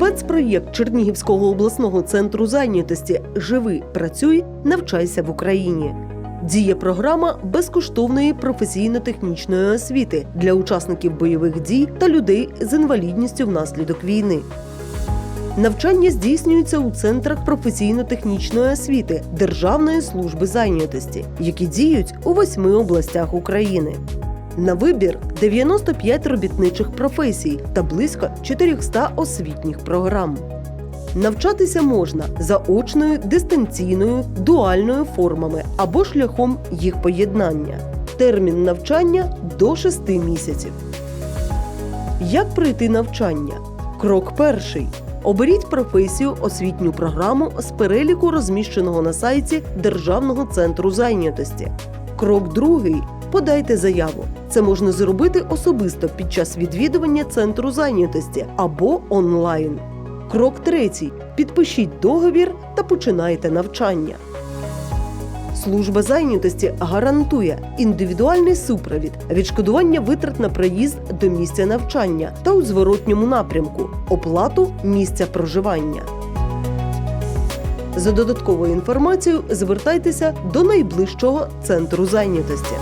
Спецпроєкт Чернігівського обласного центру зайнятості Живи, працюй, навчайся в Україні. Діє програма безкоштовної професійно-технічної освіти для учасників бойових дій та людей з інвалідністю внаслідок війни. Навчання здійснюється у центрах професійно-технічної освіти Державної служби зайнятості, які діють у восьми областях України. На вибір 95 робітничих професій та близько 400 освітніх програм. Навчатися можна заочною, дистанційною, дуальною формами або шляхом їх поєднання. Термін навчання до 6 місяців. Як пройти навчання? Крок перший. Оберіть професію освітню програму з переліку розміщеного на сайті Державного центру зайнятості. Крок другий. Подайте заяву. Це можна зробити особисто під час відвідування центру зайнятості або онлайн. Крок третій. Підпишіть договір та починайте навчання. Служба зайнятості гарантує індивідуальний супровід, відшкодування витрат на проїзд до місця навчання та у зворотньому напрямку, оплату місця проживання. За додатковою інформацією звертайтеся до найближчого центру зайнятості.